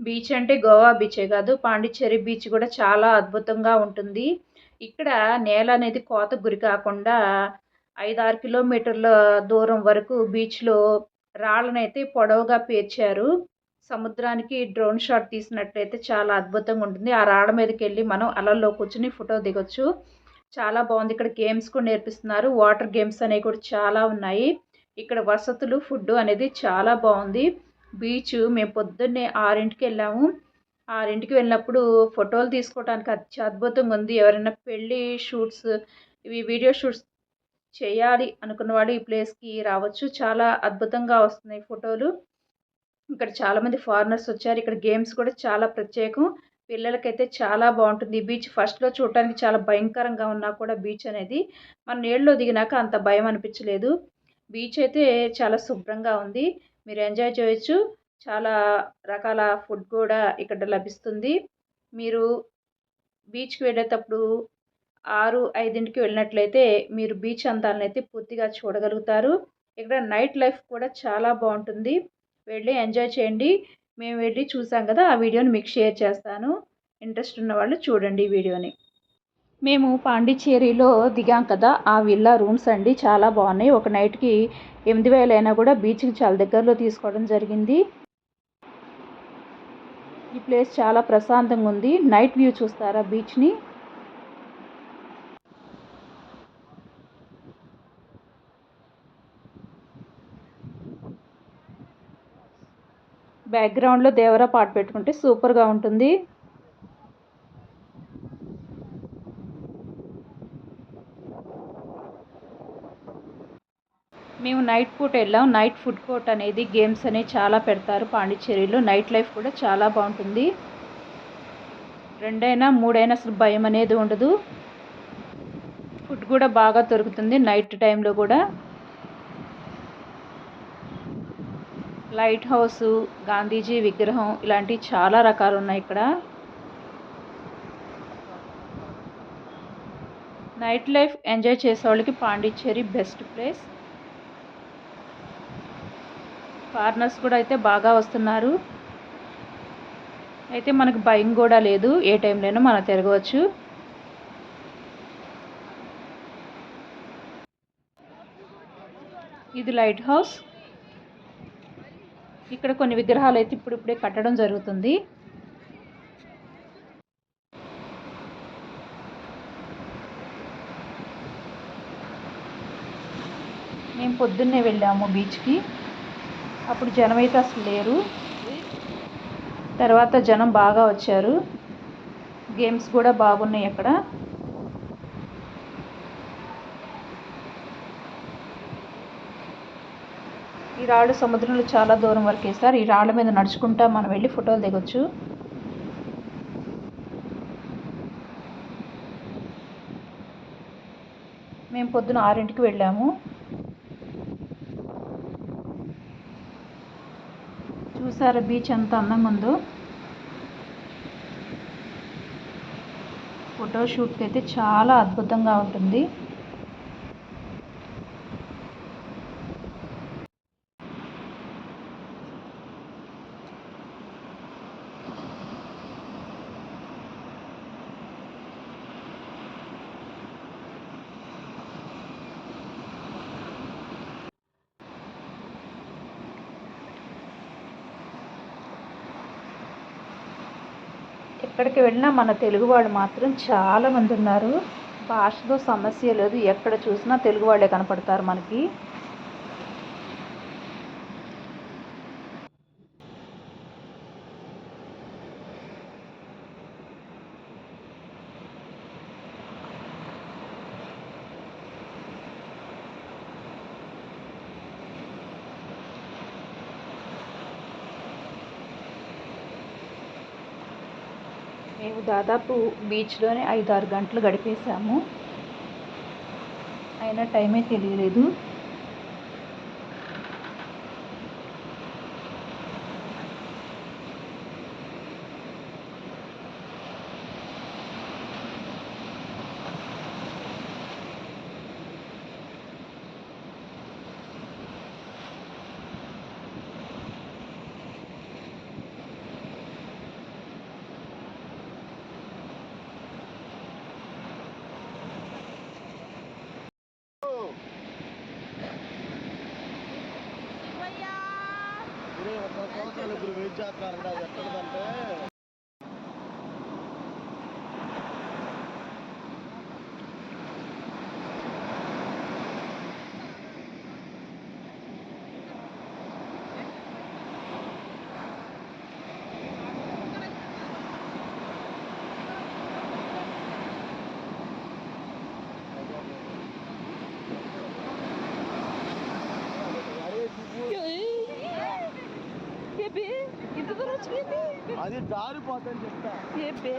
Beach అంటే గోవా బీచే కాదు Pondicherry beach కూడా చాలా అద్భుతంగా ఉంటుంది. ఇక్కడ నేల అనేది కోత గురి కాకుండా ఐదారు కిలోమీటర్ల దూరం వరకు బీచ్లో రాళ్ళనైతే పొడవుగా పేర్చారు. సముద్రానికి డ్రోన్ షాట్ తీసినట్లయితే చాలా అద్భుతంగా ఉంటుంది. ఆ రాళ్ళ మీదకి వెళ్ళి మనం అలల్లో కూర్చుని ఫోటో దిగొచ్చు. చాలా బాగుంది. ఇక్కడ గేమ్స్ కూడా నేర్పిస్తున్నారు. వాటర్ గేమ్స్ అనేవి కూడా చాలా ఉన్నాయి. ఇక్కడ వసతులు ఫుడ్ అనేది చాలా బాగుంది. బీచ్ మేము పొద్దున్నే ఆరింటికి వెళ్ళాము. ఆరింటికి వెళ్ళినప్పుడు ఫోటోలు తీసుకోవడానికి అత్యద్భుతంగా ఉంది. ఎవరైనా పెళ్ళి షూట్స్ ఇవి వీడియో షూట్స్ చేయాలి అనుకున్నవాడు ఈ ప్లేస్కి రావచ్చు. చాలా అద్భుతంగా వస్తున్నాయి ఫోటోలు. ఇక్కడ చాలామంది ఫారినర్స్ వచ్చారు. ఇక్కడ గేమ్స్ కూడా చాలా ప్రత్యేకం. పిల్లలకైతే చాలా బాగుంటుంది. బీచ్ ఫస్ట్లో చూడటానికి చాలా భయంకరంగా ఉన్నా కూడా బీచ్ అనేది. మన నీళ్ళలో దిగినాక అంత భయం అనిపించలేదు. బీచ్ అయితే చాలా శుభ్రంగా ఉంది. మీరు ఎంజాయ్ చేయొచ్చు. చాలా రకాల ఫుడ్ కూడా ఇక్కడ లభిస్తుంది. మీరు బీచ్కి వెళ్ళేటప్పుడు ఆరు ఐదింటికి వెళ్ళినట్లయితే మీరు బీచ్ అందాలను అయితే పూర్తిగా చూడగలుగుతారు. ఇక్కడ నైట్ లైఫ్ కూడా చాలా బాగుంటుంది. వెళ్ళి ఎంజాయ్ చేయండి. మేము వెళ్ళి చూసాం కదా ఆ వీడియోని మీకు షేర్ చేస్తాను. ఇంట్రెస్ట్ ఉన్న వాళ్ళు చూడండి ఈ వీడియోని. మేము పాండిచ్చేరిలో దిగాం కదా ఆ విల్లా రూమ్స్ అండి. చాలా బాగున్నాయి. ఒక నైట్కి ఎనిమిది వేలు అయినా కూడా బీచ్కి చాలా దగ్గరలో తీసుకోవడం జరిగింది. ఈ ప్లేస్ చాలా ప్రశాంతంగా ఉంది. నైట్ వ్యూ చూస్తారా బీచ్ని? బ్యాక్గ్రౌండ్లో దేవరా పాట పెట్టుకుంటే సూపర్గా ఉంటుంది. మేము నైట్ పూట వెళ్ళాం. నైట్ ఫుడ్ కోర్ట్ అనేది గేమ్స్ అనేవి చాలా పెడతారు పాండిచ్చేరిలో. నైట్ లైఫ్ కూడా చాలా బాగుంటుంది. రెండైనా మూడైనా అసలు భయం అనేది ఉండదు. ఫుడ్ కూడా బాగా దొరుకుతుంది నైట్ టైంలో కూడా. లైట్ హౌస్ గాంధీజీ విగ్రహం ఇలాంటివి చాలా రకాలు ఉన్నాయి ఇక్కడ. నైట్ లైఫ్ ఎంజాయ్ చేసే వాళ్ళకి పాండిచ్చేరి బెస్ట్ ప్లేస్. ఫారినర్స్ కూడా అయితే బాగా వస్తున్నారు. అయితే మనకు భయం కూడా లేదు. ఏ టైంలోనూ మనం తిరగవచ్చు. ఇది లైట్ హౌస్. ఇక్కడ కొన్ని విగ్రహాలు అయితే ఇప్పుడిప్పుడే కట్టడం జరుగుతుంది. మేము పొద్దున్నే వెళ్ళాము బీచ్కి. అప్పుడు జనం అయితే అసలు లేరు. తర్వాత జనం బాగా వచ్చారు. గేమ్స్ కూడా బాగున్నాయి అక్కడ. ఈ రాళ్ళు సముద్రంలో చాలా దూరం వరకు వేస్తారు ఈ రాళ్ళ మీద నడుచుకుంటా మనం వెళ్ళి ఫోటోలు దిగొచ్చు. మేము పొద్దున ఆరింటికి వెళ్ళాము. చూసారా బీచ్ ఎంత అందంగా ఉందో ఫోటోషూట్కి అయితే చాలా అద్భుతంగా ఉంటుంది. ఎక్కడికి వెళ్ళినా మన తెలుగు వాళ్ళు మాత్రం చాలామంది ఉన్నారు. భాషతో సమస్య లేదు. ఎక్కడ చూసినా తెలుగు వాళ్ళే కనపడతారు మనకి. మేము దాదాపు బీచ్లోనే ఐదు ఆరు గంటలు గడిపేసాము అయినా టైమే తెలియలేదు. సంవత్సరాలు ఇప్పుడు వెయిట్ చేస్తున్నారు అంటే అది ఎక్కడదంటే అది జారిపోతుందని చెప్తా. బేబీ